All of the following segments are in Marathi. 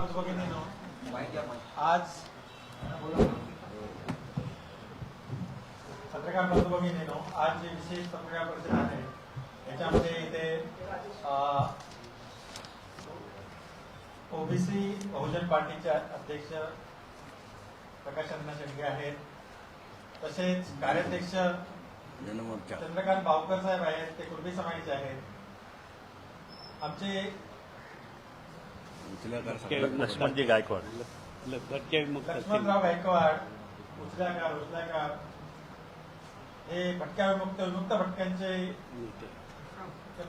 आज पत्रकार बंधू भगिनीनो आज जे विशेष पत्रकार परिषद आहे याच्यामध्ये इथे ओबीसी बहुजन पार्टीचे अध्यक्ष प्रकाश अण्णा शेंडगे आहेत. तसेच कार्याध्यक्ष चंद्रकांत भावकर साहेब आहेत ते कुर्बी समाजाचे आहेत. आमचे लक्ष्मणजी गायकवाड. लक्ष्मणराव गायकवाड उचल्याकार उचल्याकार. हे भटक्या विमुक्त विमुक्त भटक्यांचे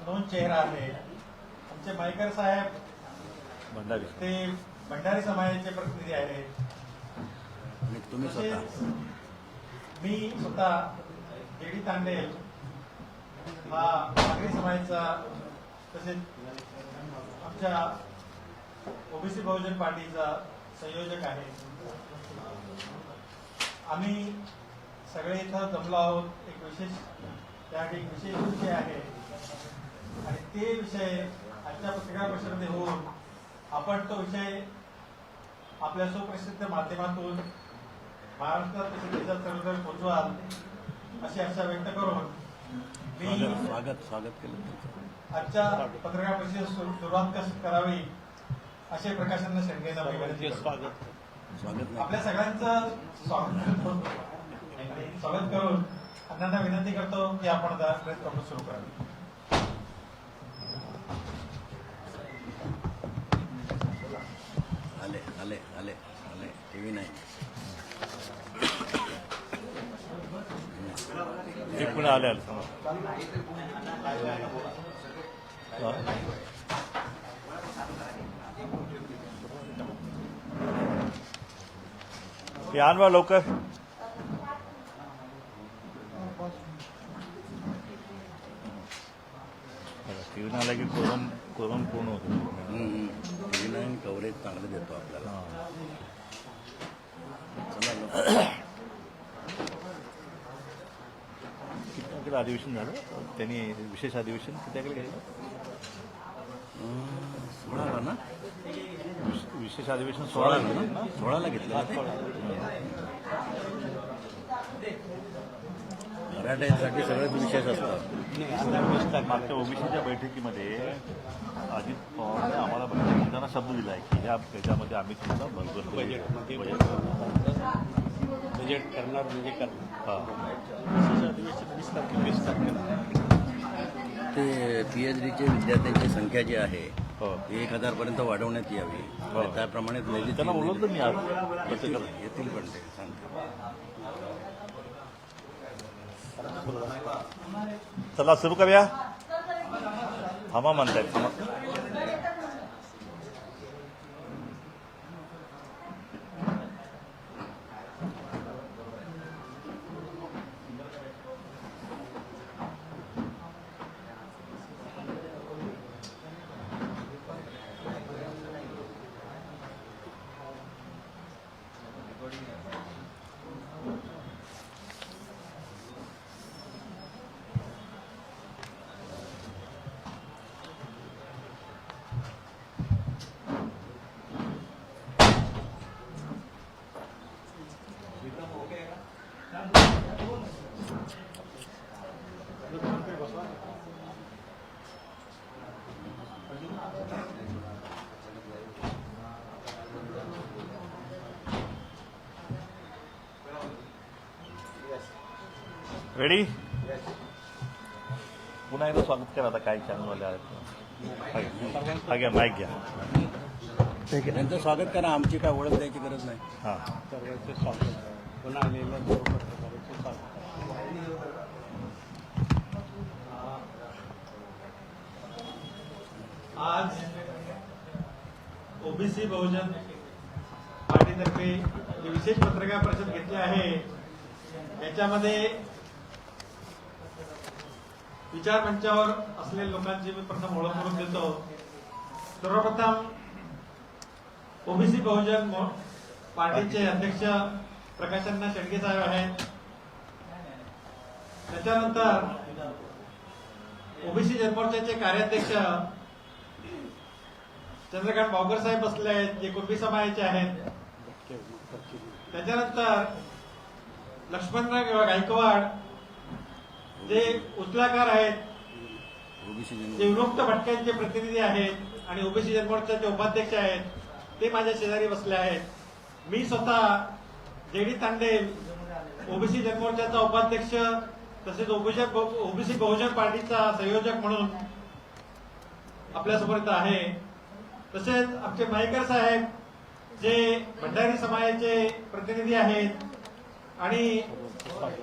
दोन चेहरा आहे आमचे मायकर साहेब भंडारी ते भंडारी समाजाचे प्रतिनिधी आहेत. तुम्ही मी स्वतः जेडी तांडेल हा नागरी समाजाचा तसेच आमच्या ओबीसी बहुजन पार्टीचा संयोजक आहे. आम्ही सगळे इथं जमलो आहोत. एक विशेष त्यासाठी एक विशेष विषय आहे. आणि ते विषय आजच्या पत्रकार परिषदेमध्ये होऊन आपण तो विषय आपल्या सुप्रसिद्ध माध्यमातून महाराष्ट्रात प्रसिद्धीचा सर्वत्र पोचवाल अशी आशा व्यक्त करून मी स्वागत स्वागत केलं. आजच्या पत्रकार परिषदेत सुरु- सुरुवात कशी करावी? असे प्रकाशांना शेंडगेंना मी विनंती करतो. स्वागत. नाही आपल्या सगळ्यांचं स्वागत स्वागत करून अण्णांना विनंती करतो की आपण आता प्रेस कॉन्फरन्स सुरू करावी आले आले आले आले. टीव्ही नाही. हे पुणे आले आले समोर. हा. या बा लवकर टीव्ही आला की कोरम कोरम पूर्ण होतो टीव्ही नाही कव्हरेज चांगलं देतो आपल्याला हा. किती अधिवेशन झालं त्यांनी विशेष अधिवेशन किती घेतलं अं, सोळाला ना विश- विशेष अधिवेशन सोळाला सोळा ना सोळाला घेतलं? मराठ्यांसाठी सगळंच विशेष असतं. मागच्या ओबीसीच्या बैठकीमध्ये अजित पवारने आम्हाला बैठकीताना शब्द दिला आहे की या याच्यामध्ये आम्ही तुमचा बजेटमध्ये बजेट बजेट करणार. म्हणजे करणार. हा. वीस तारखेला. ते पी एच डीचे विद्यार्थ्यांची संख्या जी आहे हो. ती एक हजारपर्यंत वाढवण्यात यावी. हो. आणि त्याप्रमाणे निधी त्यांना बोललो होतो मी आज. येतील पण ते सांगते. चला सुरू करूया. थांबा म्हणतायत थांबा. रेडी पुन्हा एकदा स्वागत करा आता काही चॅनलवाले आहेत. हा घ्या. माईक घ्या त्यांचं स्वागत करा आमची काय ओळख द्यायची गरज नाही. हां. सर्वांचे स्वागत. पुन्हा आलेल्या सर्व पत्रकारांचे स्वागत. आज ओबीसी बहुजन पार्टीतर्फे जे विशेष पत्रकार परिषद घेतली आहे याच्यामध्ये विचार मंचावर असलेल्या लोकांची मी प्रथम ओळख करून देतो. सर्वप्रथम ओबीसी बहुजन पार्टीचे अध्यक्ष प्रकाशांना शेडगे साहेब आहेत. त्याच्यानंतर ओबीसी जनमोर्चाचे कार्याध्यक्ष चंद्रकांत भावकर साहेब बसले आहेत जे कुणबी समाजाचे आहेत. त्याच्यानंतर लक्ष्मणराव गायकवाड जे उचलाकार आहेत जे विमुक्त भटक्यांचे प्रतिनिधी आहेत आणि ओबीसी जनमोर्चाचे उपाध्यक्ष आहेत ते माझ्या शेजारी बसले आहेत. मी स्वतः जेडी तांडे ओबीसी जनमोर्चाचा उपाध्यक्ष तसेच ओबीसी ओबीसी बहुजन पार्टीचा संयोजक म्हणून आपल्यासमोर इथं आहे. तसेच आमचे माईकर साहेब जे भंडारी समाजाचे प्रतिनिधी आहेत आणि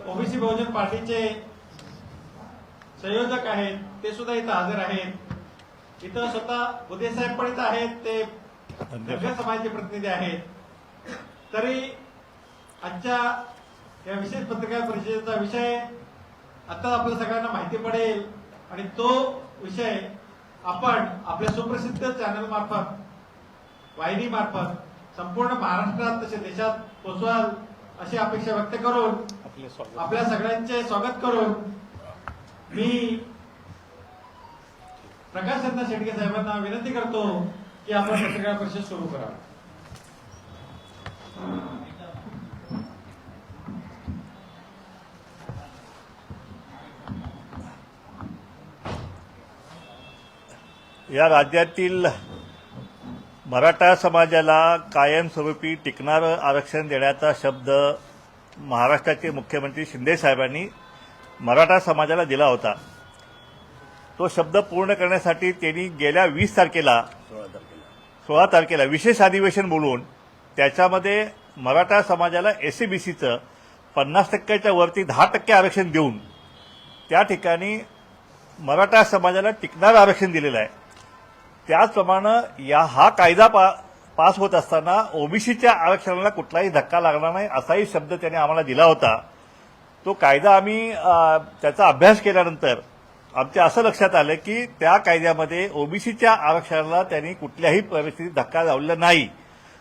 ओबीसी बहुजन पार्टीचे संयोजक आहेत ते सुद्धा इथं हजर आहेत. इथं स्वतः उदय साहेब पण इथं आहेत ते धनगर समाजाचे प्रतिनिधी आहेत. तरी आजच्या या विशेष पत्रकार परिषदेचा विषय आता आपल्या सगळ्यांना माहिती पडेल आणि तो विषय आपण आपल्या सुप्रसिद्ध चॅनल मार्फत वाहिनी मार्फत संपूर्ण महाराष्ट्रात तसे देशात पोचवाल अशी अपेक्षा व्यक्त करून आपल्या सगळ्यांचे स्वागत करून मी प्रकाश चंद्र शेटके साहेबांना विनंती करतो की आपण पत्रकार परिषद सुरू करा या राज्यातील मराठा समाजाला कायमस्वरूपी टिकणारं आरक्षण देण्याचा शब्द महाराष्ट्राचे मुख्यमंत्री शिंदे साहेबांनी मराठा समाजाला दिला होता. तो शब्द पूर्ण करण्यासाठी त्यांनी गेल्या वीस तारखेला सोळा तारखेला. विशेष अधिवेशन बोलवून त्याच्यामध्ये मराठा समाजाला एससीबीसीचं पन्नास टक्क्याच्या वरती दहा टक्के आरक्षण देऊन त्या ठिकाणी मराठा समाजाला टिकणारं आरक्षण दिलेलं आहे. त्याचप्रमाणे या हा कायदा पा पास होत असताना ओबीसीच्या आरक्षणाला कुठलाही धक्का लागणार नाही असाही शब्द त्याने आम्हाला दिला होता. तो कायदा आम्ही त्याचा अभ्यास केल्यानंतर आमच्या असं लक्षात आलं की त्या कायद्यामध्ये ओबीसीच्या आरक्षणाला त्यांनी कुठल्याही परिस्थितीत धक्का लावलेला नाही.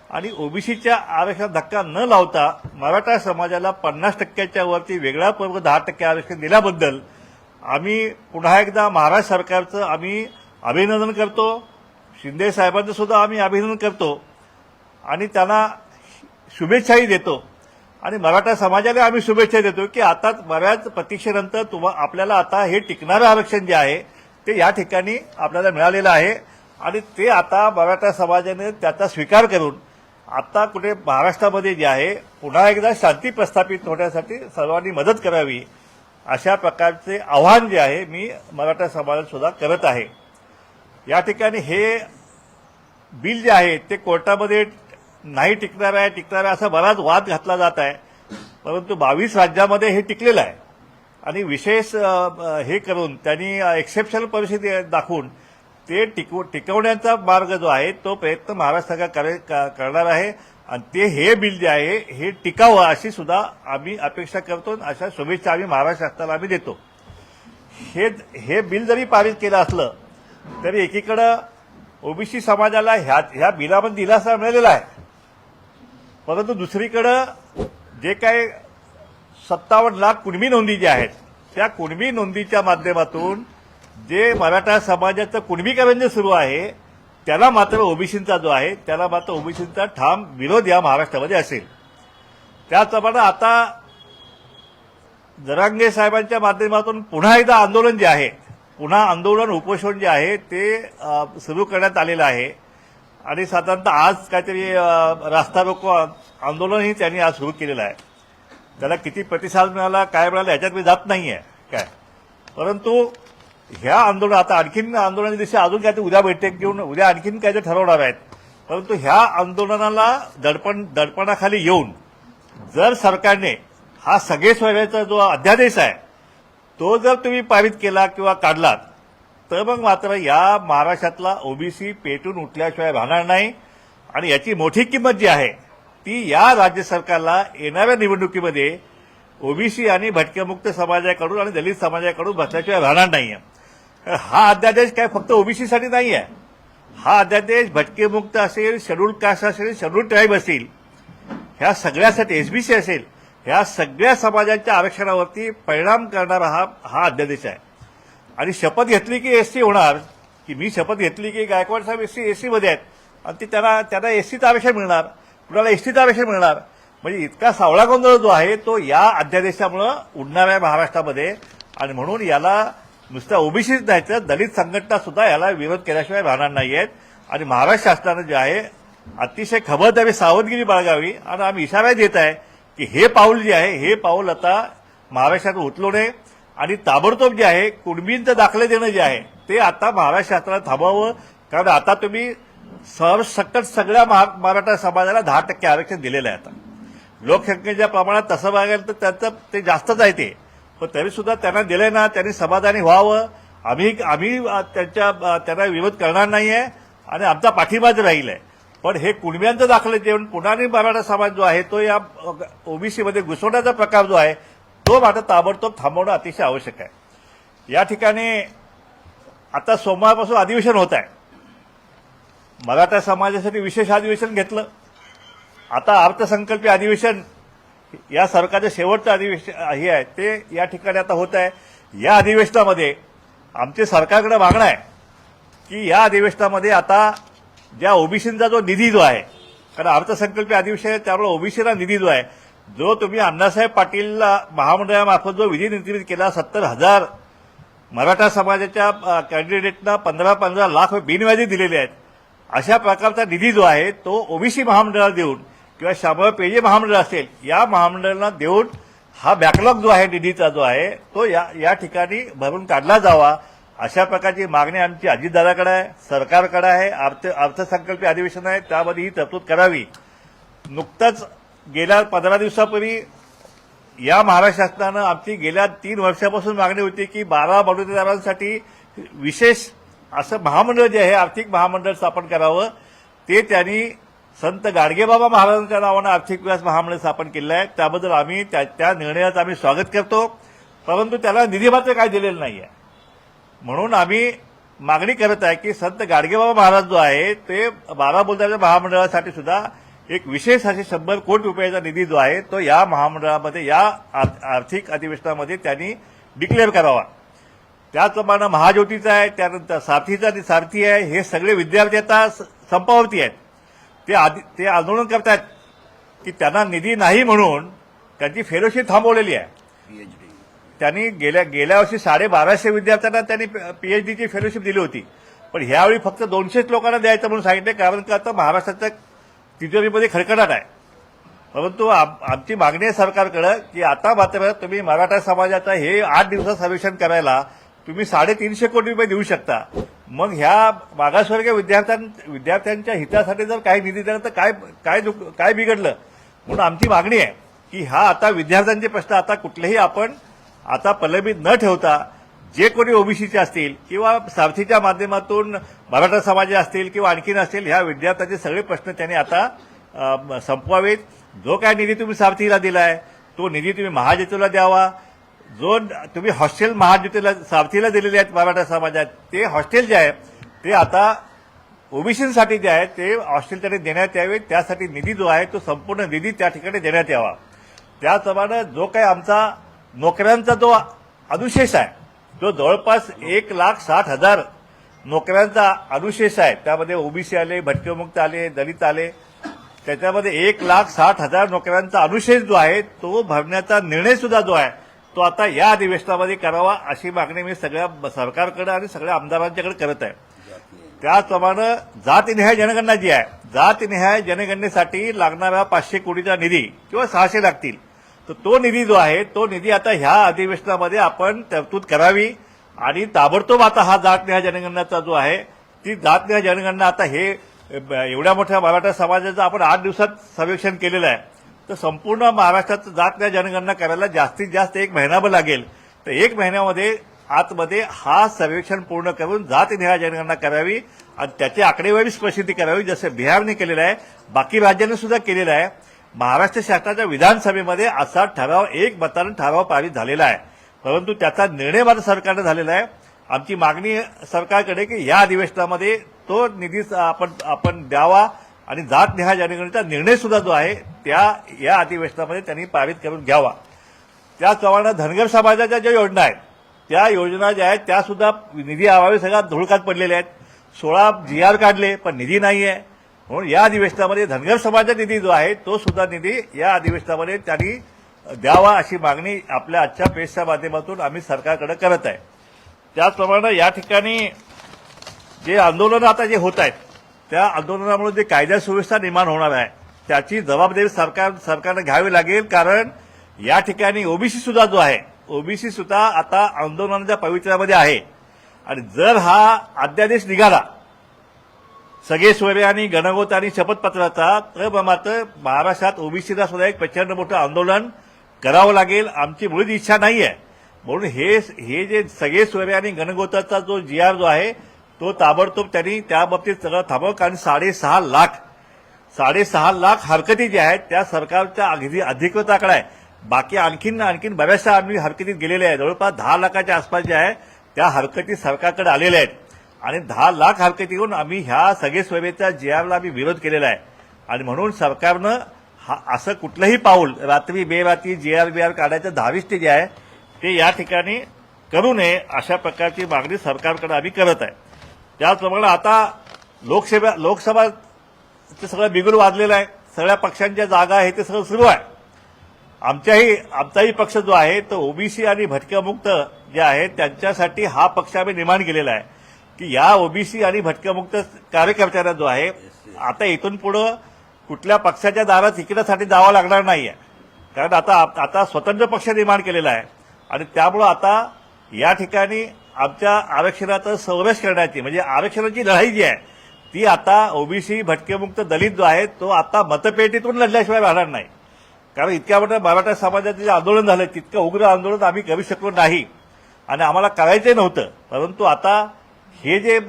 आणि ओबीसीच्या आरक्षणात धक्का न लावता मराठा समाजाला पन्नास टक्क्याच्या वरती वेगळा पर्व दहा टक्के आरक्षण दिल्याबद्दल आम्ही पुन्हा एकदा महाराष्ट्र सरकारचं आम्ही अभिनंदन करतो. शिंदे साहेबांचं सुद्धा आम्ही अभिनंदन करतो. आणि त्यांना शुभेच्छाही देतो. आणि मराठा समाजाला आम्ही शुभेच्छा देतो की आता बऱ्याच प्रतीक्षेनंतर तुम्हा आपल्याला आता हे टिकणारं आरक्षण जे आहे ते या ठिकाणी आपल्याला मिळालेलं आहे. आणि ते आता मराठा समाजाने त्याचा स्वीकार करून आता कुठे महाराष्ट्रामध्ये जे आहे पुन्हा एकदा शांती प्रस्थापित होण्यासाठी सर्वांनी मदत करावी अशा प्रकारचे आव्हान जे आहे मी मराठा समाजातसुद्धा करत आहे. या ठिकाणी हे बिल जे आहे ते कोर्टामध्ये नाही टिकणार आहे टिकणार आहे असा बराच वाद घातला जात आहे. परंतु बावीस राज्यामध्ये हे टिकलेलं आहे. आणि विशेष हे करून त्यांनी एक्सेप्शनल परिस्थिती दाखवून ते टिकव टिकवण्याचा मार्ग जो आहे तो प्रयत्न महाराष्ट्र सरकार क- करणार आहे. आणि ते हे बिल जे आहे हे टिकावं अशी सुद्धा आम्ही अपेक्षा करतो आणि अशा शुभेच्छा आम्ही महाराष्ट्र शासनाला आम्ही देतो. हे हे बिल जरी पारित केलं असलं तरी एकीकडं ओबीसी समाजाला ह्या ह्या बिलामध्ये दिलासा मिळालेला आहे. परंतु दुसरीकडं जे काय सत्तावन्न लाख कुणबी नोंदी ज्या आहेत त्या कुणबी नोंदीच्या माध्यमातून जे मराठा समाजाचं कुणबीकरण जे सुरू आहे त्याला मात्र ओबीसींचा जो आहे त्याला मात्र ओबीसींचा ठाम विरोध या महाराष्ट्रामध्ये असेल. त्याचप्रमाणे आता जरांगे साहेबांच्या माध्यमातून पुन्हा एकदा आंदोलन जे आहे पुन्हा आंदोलन उपोषण जे आहे ते सुरू करण्यात आलेलं आहे. आणि साधारणतः आज काहीतरी रास्ता रोको आंदोलनही त्यांनी आज सुरू केलेलं आहे. त्याला किती प्रतिसाद मिळाला काय मिळाला याच्यात मी जात नाही आहे काय? परंतु ह्या आंदोलन आता आणखीन आंदोलनाच्या दिवशी अजून काहीतरी उद्या बैठक घेऊन उद्या आणखीन काहीतरी ठरवणार आहेत. परंतु ह्या आंदोलनाला दडपण दडपणाखाली येऊन जर सरकारने हा सगळे सोयऱ्याचा जो अध्यादेश आहे तो जर तुम्ही पारित केला किंवा काढलात तर मग मात्र या महाराष्ट्रातला ओबीसी पेटून उठल्याशिवाय राहणार नाही. आणि याची मोठी किंमत जी आहे ती या राज्य सरकारला येणाऱ्या निवडणुकीमध्ये ओबीसी आणि भटक्यामुक्त समाजाकडून आणि दलित समाजाकडून बसल्याशिवाय राहणार नाही हा अध्यादेश काय फक्त ओबीसीसाठी नाही आहे हा अध्यादेश भटकेमुक्त असेल शेड्यूल कास्ट असेल शेड्यूल ट्राईब असेल ह्या सगळ्यासाठी एसबीसी असेल ह्या सगळ्या समाजांच्या आरक्षणावरती परिणाम करणारा हा हा अध्यादेश आहे. आणि शपथ घेतली की एससी होणार की मी शपथ घेतली की Gaikwad Saheb S C S सीमध्ये आहेत. आणि ते त्यांना त्यांना एस सीचा आरक्षण मिळणार कुणाला एस टीचं आरक्षण मिळणार. म्हणजे इतका सावळा गोंधळ जो आहे तो या अध्यादेशामुळं उडणार आहे महाराष्ट्रामध्ये. आणि म्हणून याला नुसतं ओबीसीच नाही तर दलित संघटना सुद्धा याला विरोध केल्याशिवाय राहणार नाही आहेत आणि महाराष्ट्र शासनानं जे आहे अतिशय खबरदारी सावधगिरी बाळगावी. आणि आम्ही इशारा देत आहे की हे पाऊल जे आहे हे पाऊल आता महाराष्ट्रात उचलू नये. आणि ताबडतोब जे आहे कुणबींचं दाखले देणं जे आहे ते आता महाराष्ट्र शासनाला थांबावं कारण आता तुम्ही सरसकट सगळ्या महा- मराठा समाजाला दहा टक्के आरक्षण दिलेलं आहे आता. लोकसंख्येच्या प्रमाणात तसं बघायला तर त्यांचं ते जास्तच आहे ते. पण तरीसुद्धा त्यांना दिलंय ना त्यांनी समाधानी व्हावं. आम्ही आम्ही त्यांच्या त्यांना विरोध करणार नाही आहे आणि आमचा पाठिंबाच राहील आहे पण हे कुणब्यांचं दाखलं जेवण पुन्हा मराठा समाज जो आहे तो या ओबीसीमध्ये घुसवण्याचा प्रकार जो आहे तो मात्र ताबडतोब थांबवणं अतिशय आवश्यक आहे. या ठिकाणी आता सोमवारपासून अधिवेशन होत आहे. मराठा समाजासाठी विशेष अधिवेशन घेतलं. आता अर्थसंकल्पीय अधिवेशन या सरकारचं शेवटचं अधिवेशन हे आहे ते या ठिकाणी आता होत आहे. या अधिवेशनामध्ये आमचे सरकारकडे मागणं आहे की या अधिवेशनामध्ये आता ज्या ओबीसींचा जो निधी जो आहे कारण अर्थसंकल्पीय अधिवेशन आहे त्यामुळे ओबीसीला निधी जो आहे जो तुम्ही अण्णासाहेब पाटीलला महामंडळामार्फत जो विधी निर्मित केला सत्तर हजार मराठा समाजाच्या कॅन्डिडेटना पंधरा पंधरा लाख बिनव्याजी दिलेले आहेत. अशा प्रकारचा निधी जो आहे तो ओबीसी महामंडळाला देऊन किंवा शामळ पेजे महामंडळ असेल या महामंडळांना देऊन हा बॅकलॉग जो आहे निधीचा जो आहे तो या या ठिकाणी भरून काढला जावा. अशा प्रकारची मागणी आमची अजितदाराकडे आहे सरकारकडे आहे अर्थ अर्थसंकल्पीय अधिवेशन आहे त्यामध्ये ही तरतूद करावी. नुकतंच गेल्या पंधरा दिवसापूर्वी या महाराष्ट्र शासनानं आमची गेल्या तीन वर्षापासून मागणी होती की बारा बडोदेदारांसाठी विशेष असं महामंडळ जे आहे आर्थिक महामंडळ स्थापन करावं. ते त्यांनी संत गाडगेबाबा महाराजांच्या नावानं आर्थिक विकास महामंडळ स्थापन केलं आहे. त्याबद्दल आम्ही त्या त्या निर्णयाचं आम्ही स्वागत करतो. परंतु त्याला निधी मात्र काय दिलेलं नाही आहे म्हणून आम्ही मागणी करत आहे की संत गाडगेबाबा महाराज जो आहे ते बारा बोलताच्या महामंडळासाठी सुद्धा एक विशेष असे शंभर कोटी रुपयाचा निधी जो आहे तो या महामंडळामध्ये या आर्थ- आर्थिक अधिवेशनामध्ये त्यांनी डिक्लेअर करावा. त्याचप्रमाणे महाज्योतीचा आहे त्यानंतर सारथीचा सारथी आहे हे सगळे विद्यार्थी आता संपावरती आहेत. ते आधी ते आंदोलन करतायत की त्यांना निधी नाही म्हणून त्यांची फेलोशिप थांबवलेली आहे. त्यांनी गेल्या गेल्या वर्षी साडेबाराशे विद्यार्थ्यांना त्यांनी पीएचडीची फेलोशिप दिली होती. पण ह्यावेळी फक्त दोनशेच लोकांना द्यायचं म्हणून सांगितलं कारण का आता महाराष्ट्राच्या तिजोरीमध्ये खडखडाट आहे. परंतु आम- आमची मागणी आहे सरकारकडं की आता मात्र तुम्ही मराठा समाजाचं हे आठ दिवसात सर्वेक्षण करायला तुम्ही साडेतीनशे कोटी रुपये देऊ शकता. मग ह्या मागासवर्गीय विद्यार्थ्यां विद्यार्थ्यांच्या हितासाठी जर काही निधी दिला तर काय काय दुख- काय बिघडलं? म्हणून आमची मागणी आहे की हा आता विद्यार्थ्यांचे प्रश्न आता कुठलेही आपण आता प्रलंबित न ठेवता जे कोणी ओबीसीचे असतील किंवा सारथीच्या माध्यमातून मराठा समाज असतील किंवा आणखीन असतील ह्या विद्यार्थ्यांचे सगळे प्रश्न त्यांनी आता संपवावेत. जो काय निधी तुम्ही सारथीला दिलाय तो निधी तुम्ही महाज्योतीला द्यावा. जो तुम्ही हॉस्टेल महाज्योतीला सारथीला दिलेले आहेत मराठा समाजात ते हॉस्टेल जे आहे ते आता ओबीसीसाठी जे आहे ते हॉस्टेल त्यांनी देण्यात यावे. त्यासाठी निधी जो आहे तो संपूर्ण निधी त्या ठिकाणी देण्यात यावा. त्याचप्रमाणे जो काही आमचा नोकऱ्यांचा जो अनुशेष आहे जो जवळपास एक लाख साठ हजार नोकऱ्यांचा अनुशेष आहे. त्यामध्ये ओबीसी आले भटकेमुक्त आले दलित आले. त्याच्यामध्ये एक लाख साठ हजार नोकऱ्यांचा अनुशेष जो आहे तो भरण्याचा निर्णय सुद्धा जो आहे तो आता या अधिवेशनामध्ये करावा अशी मागणी मी सगळ्या सरकारकडे आणि सगळ्या आमदारांच्याकडे करत आहे. त्याचप्रमाणे जातनिहाय जनगणना जी आहे जातनिहाय जनगणनेसाठी लागणारा पाचशे कोटीचा निधी किंवा सहाशे लागतील. तर तो निधी जो आहे तो निधी आता ह्या अधिवेशनामध्ये आपण तरतूद करावी आणि ताबडतोब आता हा जातनिहाय जनगणनाचा जो आहे ती जातनिहाय जनगणना आता हे ब- एवढ्या मोठ्या मराठा समाजाचं आपण आठ दिवसात सर्वेक्षण केलेलं आहे. तर संपूर्ण महाराष्ट्रात जातनिहाय जनगणना करायला जास्तीत जास्त एक महिनाभर लागेल. तर एक महिन्यामध्ये आतमध्ये हा सर्वेक्षण पूर्ण करून जातनिहाय जनगणना करावी आणि त्याची आकडेवारी प्रसिद्धी करावी जसं बिहारने केलेलं आहे बाकी राज्यांनी सुद्धा केलेलं आहे. महाराष्ट्र शासनाच्या विधानसभेमध्ये असा ठराव एक मतानं ठराव पारित झालेला आहे. परंतु त्याचा निर्णय मात्र सरकारनं झालेला आहे. आमची मागणी सरकारकडे की या अधिवेशनामध्ये तो निधी आपण आपण द्यावा आणि जात निहाय जनगणनेचा निर्णय सुद्धा जो आहे त्या या अधिवेशनामध्ये त्यांनी पारित करून घ्यावा. त्याचप्रमाणे धनगर समाजाच्या ज्या योजना आहेत त्या योजना ज्या आहेत त्या सुद्धा निधी अभावी सगळ्या धुळकात पडलेल्या आहेत. सोळा जी आर काढले पण निधी नाही आहे म्हणून या अधिवेशनामध्ये धनगर समाजाचा निधी जो आहे तो सुद्धा निधी या अधिवेशनामध्ये त्यांनी द्यावा अशी मागणी आपल्या आजच्या पेशच्या माध्यमातून आम्ही सरकारकडे करत आहे. त्याचप्रमाणे या ठिकाणी जे आंदोलन आता जे होत आहेत त्या आंदोलनामुळे जे कायदा सुव्यवस्था निर्माण होणार आहे त्याची जबाबदारी सरकार सरकारनं घ्यावी लागेल कारण या ठिकाणी ओबीसी सुद्धा जो आहे ओबीसी सुद्धा आता आंदोलनाच्या पवित्र्यामध्ये आहे. आणि जर हा अध्यादेश निघाला सगळे सोयरे आणि गणगोत आणि शपथपत्राचा तर मात्र महाराष्ट्रात ओबीसीला सुद्धा एक प्रचंड मोठं आंदोलन करावं लागेल आमची मुळीच इच्छा नाही आहे म्हणून हे हे जे सगळे सोयरे आणि गणगोताचा जो जी आर जो आहे तो ताबडतोब त्यांनी त्या बाबतीत सगळं थांबव कारण साडेसहा लाख साडेसहा लाख हरकती ज्या आहेत त्या सरकारच्या अगदी अधिकृत आकडा आहे. बाकी आणखीन आणखीन बऱ्याचशा आम्ही हरकतीत गेलेल्या आहेत. जवळपास दहा लाखाच्या आसपास ज्या आहेत त्या हरकती सरकारकडे आलेल्या आहेत. आणि दहा लाख हरकतीहून आम्ही ह्या सगळे सोयरेच्या जी आरला आम्ही विरोध केलेला आहे. आणि म्हणून सरकारनं हा असं कुठलंही पाऊल रात्री बेरात्री जी आर बी आर काढायचं धाविष्ट जे आहे ते या ठिकाणी करू नये अशा प्रकारची मागणी सरकारकडे आम्ही करत आहे. त्याचप्रमाणे आता लोकसभा लोकसभाचं सगळं बिगुल वाजलेलं आहे. सगळ्या पक्षांच्या जागा आहे ते सगळं सुरू आहे. आमच्याही आमचाही पक्ष जो आहे तो ओबीसी आणि भटक्यामुक्त जे आहे त्यांच्यासाठी हा पक्ष आम्ही निर्माण केलेला आहे. की या ओबीसी आणि भटक्यामुक्त कार्यकर्त्यांना जो आहे आता इथून पुढं कुठल्या पक्षाच्या दारात तिकिटासाठी जावं लागणार नाहीये. कारण आता आता स्वतंत्र पक्ष निर्माण केलेला आहे. आणि त्यामुळं आता या ठिकाणी आमच्या आरक्षणाचा संरक्षण करण्याची म्हणजे आरक्षणाची लढाई जी आहे ती आता ओबीसी भटकेमुक्त दलित जो आहे तो आता मतपेटीतून लढल्याशिवाय राहणार नाही. कारण इतक्या मोठ्या मराठा समाजाचं जे आंदोलन झालं तितकं उग्र आंदोलन आम्ही करू शकलो नाही. आणि आम्हाला करायचंही नव्हतं. परंतु आता हे जे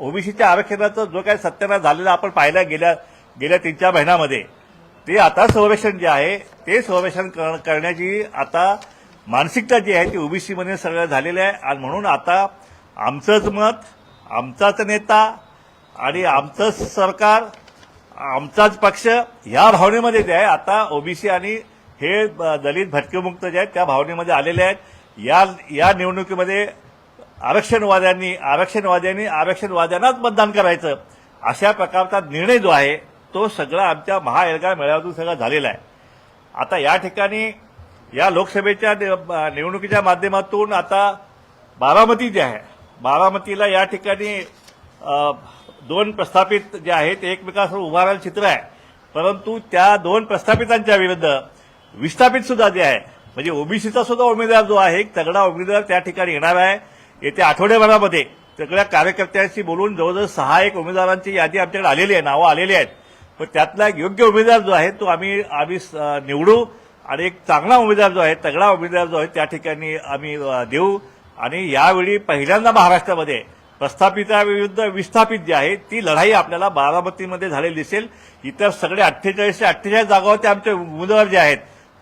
ओबीसीच्या आरक्षणाचं जो काही सत्यानाश झालेला आपण पाहिला गेल्या गेल्या तीन चार महिन्यामध्ये ते आता संरक्षण जे आहे ते संरक्षण कर- करण्याची आता मानसिकता जी आहे ती ओबीसीमध्ये सगळं झालेलं आहे. आणि म्हणून आता आमचंच मत आमचाच नेता आणि आमचंच सरकार आमचाच पक्ष ह्या भावनेमध्ये जे आहे आता ओबीसी आणि हे दलित भटकेमुक्त जे आहेत त्या भावनेमध्ये आलेले आहेत. या या निवडणुकीमध्ये आरक्षणवाद्यांनी आरक्षणवाद्यांनी आरक्षणवाद्यांनाच मतदान करायचं. अशा प्रकारचा निर्णय जो आहे तो सगळा आमच्या महाएल्गार मेळाव्यातून सगळा झालेला आहे. आता या ठिकाणी या लोकसभेच्या निवडणुकीच्या माध्यमातून आता बारामती जे आहे बारामतीला या ठिकाणी दोन प्रस्थापित जे आहेत ते एकमेकांसमोर उभारायला चित्र आहे. परंतु त्या दोन प्रस्थापितांच्या विरुद्ध विस्थापित सुद्धा जे आहे म्हणजे ओबीसीचा सुद्धा उमेदवार जो आहे एक तगडा उमेदवार त्या ठिकाणी येणार आहे. येत्या आठवड्याभरामध्ये सगळ्या कार्यकर्त्यांशी बोलून जवळजवळ सहा एक उमेदवारांची यादी आमच्याकडे आलेली आहे नावं आलेली आहेत. पण त्यातला एक योग्य उमेदवार जो आहे तो आम्ही आम्ही निवडू आणि एक चांगला उमेदवार जो आहे तगडा उमेदवार जो आहे त्या ठिकाणी आम्ही देऊ. आणि यावेळी पहिल्यांदा महाराष्ट्रामध्ये प्रस्थापिताविरुद्ध विस्थापित जी आहे ती लढाई आपल्याला बारामतीमध्ये झालेली दिसेल. इतर सगळे अठ्ठेचाळीस ते अठ्ठेचाळीस जागावरती आमचे उमेदवार जे आहेत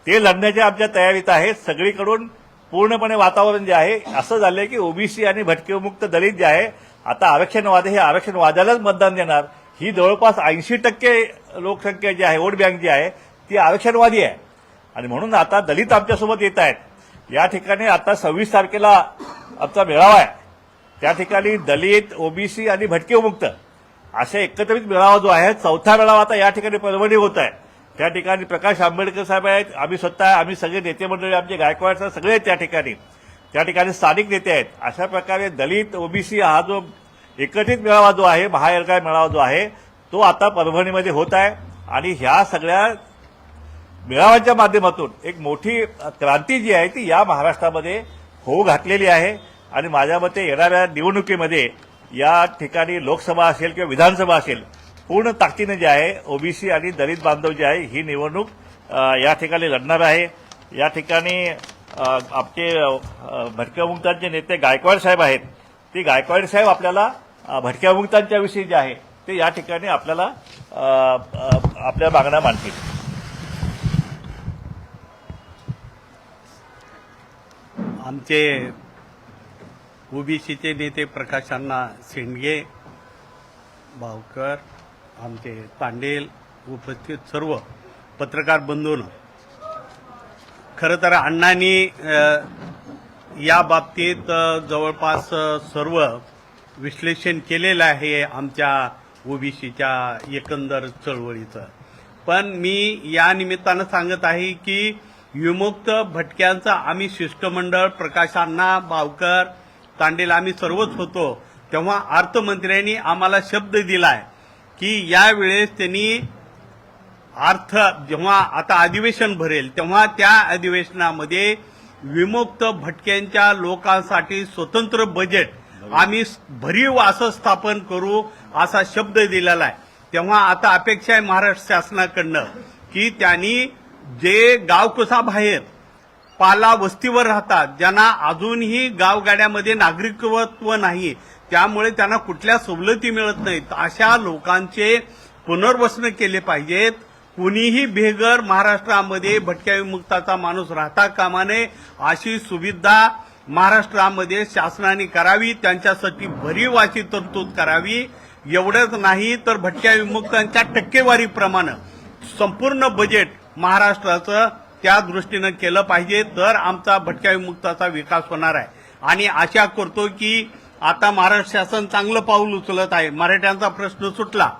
ते लढण्याच्या आमच्या तयारीत आहेत. सगळीकडून पूर्णपणे वातावरण जे आहे असं झालंय की ओबीसी आणि भटकेमुक्त दलित जे आहे आता आरक्षणवादी हे आरक्षणवाद्यालाच मतदान देणार. ही जवळपास ऐंशी टक्के लोकसंख्या जी आहे वोट बँक जी आहे ती आरक्षणवादी आहे. आणि म्हणून आता दलित आमच्यासोबत येत आहेत. या ठिकाणी आता सव्वीस तारखेला आमचा मेळावा आहे. त्या ठिकाणी दलित ओबीसी आणि भटकेमुक्त असे एकत्रित मेळावा जो आहे चौथा मेळावा आता या ठिकाणी परभणी होत आहे. त्या ठिकाणी प्रकाश आंबेडकर साहेब आहेत. आम्ही स्वतः आम्ही सगळे नेते मंडळी आमचे गायकवाड साहेब सगळे आहेत त्या ठिकाणी. त्या ठिकाणी स्थानिक नेते आहेत. अशा प्रकारे दलित ओबीसी हा जो एकत्रित मेळावा जो आहे महाएल्गार मेळावा जो आहे तो आता परभणीमध्ये होत आहे. आणि ह्या सगळ्या मेळाव्याच्या माध्यमातून एक मोठी क्रांती जी आहे ती या महाराष्ट्रामध्ये होऊ घातलेली आहे. आणि माझ्या मते येणाऱ्या निवडणुकीमध्ये या ठिकाणी लोकसभा असेल किंवा विधानसभा असेल पूर्ण ताकदीनं जे आहे ओबीसी आणि दलित बांधव जे आहे ही निवडणूक या ठिकाणी लढणार आहे. या ठिकाणी आपले भटक्यामुक्तांचे नेते गायकवाड साहेब आहेत. ते गायकवाड साहेब आपल्याला भटक्यामुक्तांच्याविषयी भटक्यामुक्तांच्या विषयी जे आहे ते या ठिकाणी आपल्याला आपल्या मागण्या मांडतील. आमचे ओबीसीचे नेते प्रकाशांना शेंडगे भावकर आमचे तांडेल उपस्थित सर्व पत्रकार बंधून खरं तर अण्णांनी या बाबतीत जवळपास सर्व विश्लेषण केलेलं आहे आमच्या ओबीसीच्या एकंदर चळवळीचं. पण मी या निमित्तानं सांगत आहे की विमुक्त भटक्यांचा आम्ही शिष्टमंडळ प्रकाश अण्णा भावकर तांडेल आम्ही सर्वच होतो तेव्हा अर्थमंत्र्यांनी आम्हाला शब्द दिलाय. की यावेळेस त्यांनी अर्थ जेव्हा आता अधिवेशन भरेल तेव्हा त्या अधिवेशनामध्ये विमुक्त भटक्यांच्या लोकांसाठी स्वतंत्र बजेट आम्ही भरीव असं स्थापन करू असा शब्द दिलेला आहे. तेव्हा आता अपेक्षा आहे महाराष्ट्र शासनाकडनं की त्यांनी जे गावकुसाबाहेर पाला वस्तीवर राहतात ज्यांना अजूनही गावगाड्यामध्ये नागरिकत्व नाही त्यामुळे त्यांना कुठल्या सवलती मिळत नाहीत. अशा लोकांचे पुनर्वसन केले पाहिजेत. कुणीही बेघर महाराष्ट्रामध्ये भटक्या विमुक्ताचा माणूस राहता कामा नये अशी सुविधा महाराष्ट्रामध्ये शासनाने करावी त्यांच्यासाठी भरीव अशी तरतूद करावी. एवढंच नाही तर भटक्या विमुक्तांच्या टक्केवारीप्रमाणे संपूर्ण बजेट महाराष्ट्राचं त्या दृष्टीनं केलं पाहिजे. तर आमचा भटक्या विमुक्ताचा विकास होणार आहे. आणि आशा करतो की आता महाराष्ट्र शासन चांगलं पाऊल उचलत आहे. मराठ्यांचा प्रश्न सुटला.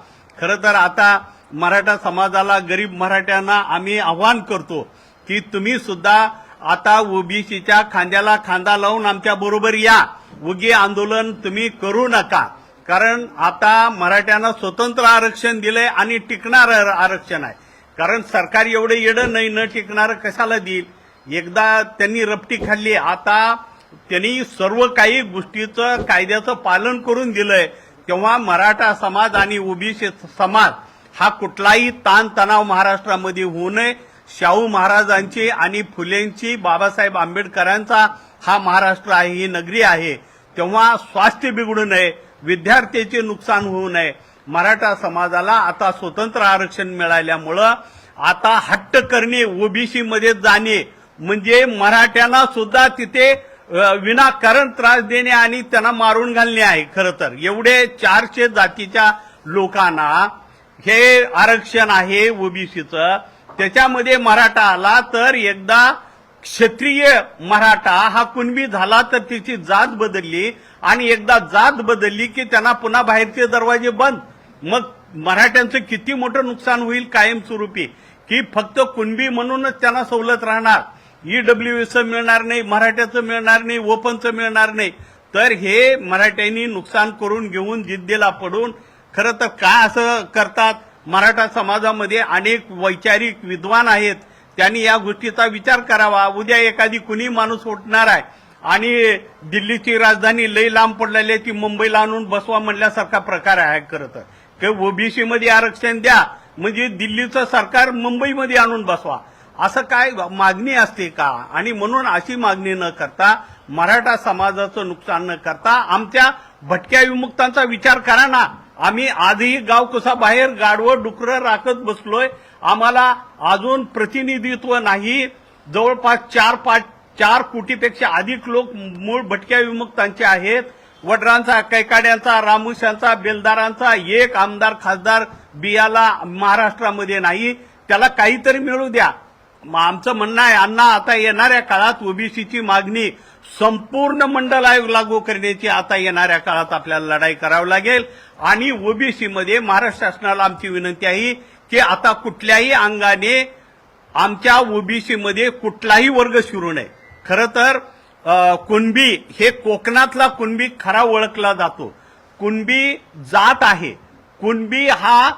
खरं तर आता मराठा समाजाला गरीब मराठ्यांना आम्ही आव्हान करतो की तुम्ही सुद्धा आता ओबीसीच्या खांद्याला खांदा लावून आमच्या बरोबर या. उगी आंदोलन तुम्ही करू नका. कारण आता मराठ्यांना स्वतंत्र आरक्षण दिलंय आणि टिकणार आरक्षण आहे. कारण सरकार एवढं येडं नाही न टिकणारं कशाला देईल? एकदा त्यांनी रपटी खाल्ली. आता त्यांनी सर्व काही गोष्टीचं कायद्याचं पालन करून दिलंय. तेव्हा मराठा समाज आणि ओबीसी समाज हा कुठलाही ताणतणाव महाराष्ट्रामध्ये होऊ नये. शाहू महाराजांची आणि फुलेंची बाबासाहेब आंबेडकरांचा हा महाराष्ट्र आहे ही नगरी आहे. तेव्हा स्वास्थ्य बिघडू नये विद्यार्थ्याचे नुकसान होऊ नये. मराठा समाजाला आता स्वतंत्र आरक्षण मिळाल्यामुळं आता हट्ट करणे ओबीसीमध्ये जाणे म्हणजे मराठ्यांना सुद्धा तिथे विनाकारण त्रास देणे आणि त्यांना मारून घालणे आहे खरं तर. एवढे चारशे जातीच्या लोकांना हे आरक्षण आहे ओबीसीचं. त्याच्यामध्ये मराठा आला तर एकदा क्षत्रिय मराठा हा कुणबी झाला तर तिची जात बदलली आणि एकदा जात बदलली की त्यांना पुन्हा बाहेरचे दरवाजे बंद. मग मराठ्यांचं किती मोठं नुकसान होईल कायमस्वरूपी? की फक्त कुणबी म्हणूनच त्यांना सवलत राहणार? ईडब्ल्यूएसचं मिळणार नाही मराठ्याचं मिळणार नाही ओपनचं मिळणार नाही. तर हे मराठ्यांनी नुकसान करून घेऊन जिद्दीला पडून खरं तर काय असं करतात? मराठा समाजामध्ये अनेक वैचारिक विद्वान आहेत. त्यांनी या गोष्टीचा विचार करावा. उद्या एखादी कुणी माणूस उठणार आहे आणि दिल्लीची राजधानी लई लांब पडलेली आहे ती मुंबईला आणून बसवा म्हणल्यासारखा प्रकार आहे खरं तर. की ओबीसी आरक्षण द्या. म्हणजे दिल्लीचं सरकार मुंबईमध्ये आणून बसवा. असं काय मागणी असते का? आणि म्हणून अशी मागणी न करता मराठा समाजाचं नुकसान न करता आमच्या भटक्या विमुक्तांचा विचार करा ना. आम्ही आजही गाव कसा बाहेर गाडवं डुकरं राखत बसलोय आम्हाला अजून प्रतिनिधित्व नाही. जवळपास चार पाच चार कोटीपेक्षा अधिक लोक मूळ भटक्या विमुक्तांचे आहेत. वडरांचा कैकाड्यांचा रामुशांचा बेलदारांचा एक आमदार खासदार बियाला महाराष्ट्रामध्ये नाही. त्याला काहीतरी मिळू द्या. आमचं म्हणणं आहे अण्णा आता येणाऱ्या काळात ओबीसीची मागणी संपूर्ण मंडल आयोग लागू करण्याची आता येणाऱ्या काळात आपल्याला लढाई करावी लागेल. आणि ओबीसीमध्ये महाराष्ट्र शासनाला आमची विनंती आहे की आता कुठल्याही अंगाने आमच्या ओबीसीमध्ये कुठलाही वर्ग शिरू नये. खरं तर कुणबी हे कोकणातला कुणबी खरा ओळखला जातो. कुणबी जात आहे. कुणबी हा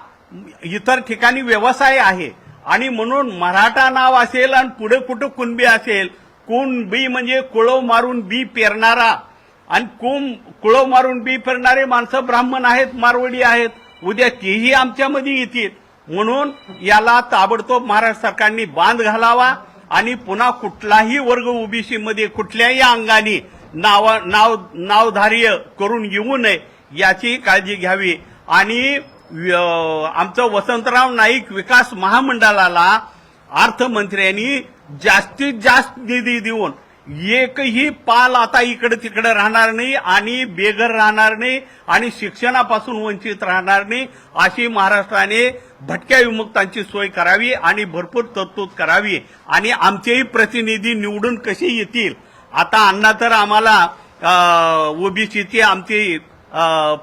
इतर ठिकाणी व्यवसाय आहे. आणि म्हणून मराठा नाव असेल आणि पुढे कुठं कुणबी असेल कुणबी म्हणजे कुळव मारून बी पेरणारा. आणि कुम कुळव मारून बी पेरणारे माणसं ब्राह्मण आहेत मारवडी आहेत उद्या तेही आमच्यामध्ये येतील. म्हणून याला ताबडतोब महाराष्ट्र सरकारने बांध घालावा आणि पुन्हा कुठलाही वर्ग ओबीसी मध्ये कुठल्याही अंगाने नाव नाव नावधार्य करून येऊ नये याची काळजी घ्यावी. आणि आमचं वसंतराव नाईक विकास महामंडळाला अर्थमंत्र्यांनी जास्तीत जास्त निधी देऊन एकही पाल आता इकडे तिकडे राहणार नाही आणि बेघर राहणार नाही आणि शिक्षणापासून वंचित राहणार नाही अशी महाराष्ट्राने भटक्या विमुक्तांची सोय करावी आणि भरपूर तरतूद करावी. आणि आमचेही प्रतिनिधी निवडून कसे येतील? आता अण्णा तर आम्हाला ओबीसीची आमची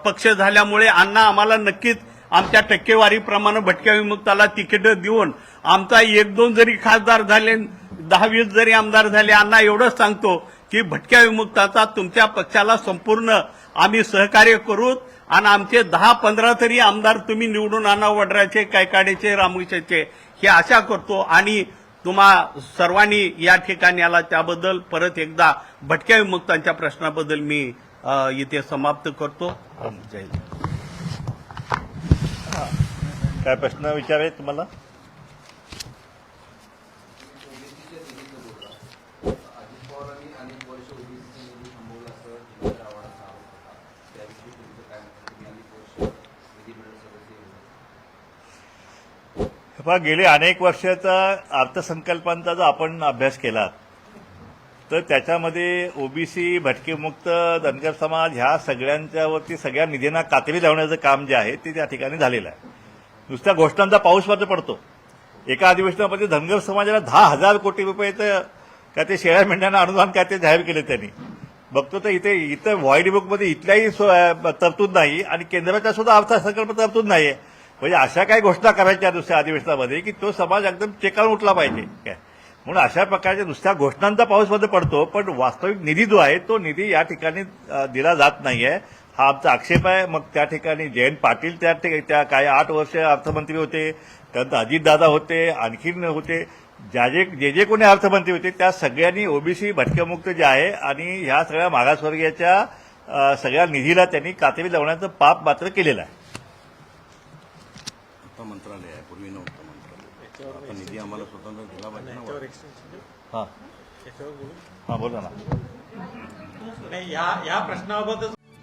पक्ष झाल्यामुळे अण्णा आम्हाला नक्कीच आमच्या टक्केवारीप्रमाणे भटक्या विमुक्ताला तिकीट देऊन आमचा एक दोन जरी खासदार झाले दहा वीस जरी आमदार झाले अण्णा एवढंच सांगतो की भटक्या विमुक्ताचा तुमच्या पक्षाला संपूर्ण आम्ही सहकार्य करू आणि आमचे दहा पंधरा तरी आमदार तुम्ही निवडून आणा वडराचे कायकाडेचे रामुशाचे हे आशा करतो. आणि तुम्हा सर्वांनी या ठिकाणी आला त्याबद्दल परत एकदा भटक्या विमुक्तांच्या प्रश्नाबद्दल मी इथे समाप्त करतो. जय काय प्रश्न विचार हे पहा गेले अनेक वर्षाचा अर्थसंकल्पांचा जो आपण अभ्यास केला तर त्याच्यामध्ये ओबीसी भटकेमुक्त धनगर समाज ह्या सगळ्यांच्यावरती सगळ्या निधींना कातडी लावण्याचं काम जे आहे ते त्या ठिकाणी झालेलं आहे. नुसत्या घोषणांचा पाऊस मात्र पडतो. एका अधिवेशनामध्ये धनगर समाजाला दहा हजार कोटी रुपयाचं काय ते शेळ्या मेंढ्यांना अनुदान काय ते जाहीर केले त्यांनी. बघतो तर इथे इथं व्हाईट बुकमध्ये इथल्याही सो- तरतूद नाही आणि केंद्राच्या सुद्धा अर्थसंकल्प तरतूद नाही आहे म्हणजे अशा काही घोषणा करायच्या दुसऱ्या अधिवेशनामध्ये की तो समाज एकदम चेकाळून उठला पाहिजे. काय? म्हणून अशा प्रकारच्या नुसत्या घोषणांचा पाऊसमध्ये पडतो पण वास्तविक निधी जो आहे तो निधी या ठिकाणी दिला जात नाही आहे हा आमचा आक्षेप आहे. मग त्या ठिकाणी जयंत पाटील त्या ठिक- त्या काही आठ वर्ष अर्थमंत्री होते. त्यानंतर अजितदादा होते आणखीन होते. ज्या जे जे जे कोणी अर्थमंत्री होते त्या सगळ्यांनी ओबीसी भटक्यामुक्त जे आहे आणि ह्या सगळ्या मागासवर्गीयाच्या सगळ्या निधीला त्यांनी कातडी लावण्याचं पाप मात्र केलेलं आहे. मंत्रालय आहे. पूर्वी नव्हतं मंत्रालय. निधी आम्हाला स्वतंत्र दिला पाहिजे हां. हां बोला ना. नाही या या प्रश्नाबाबत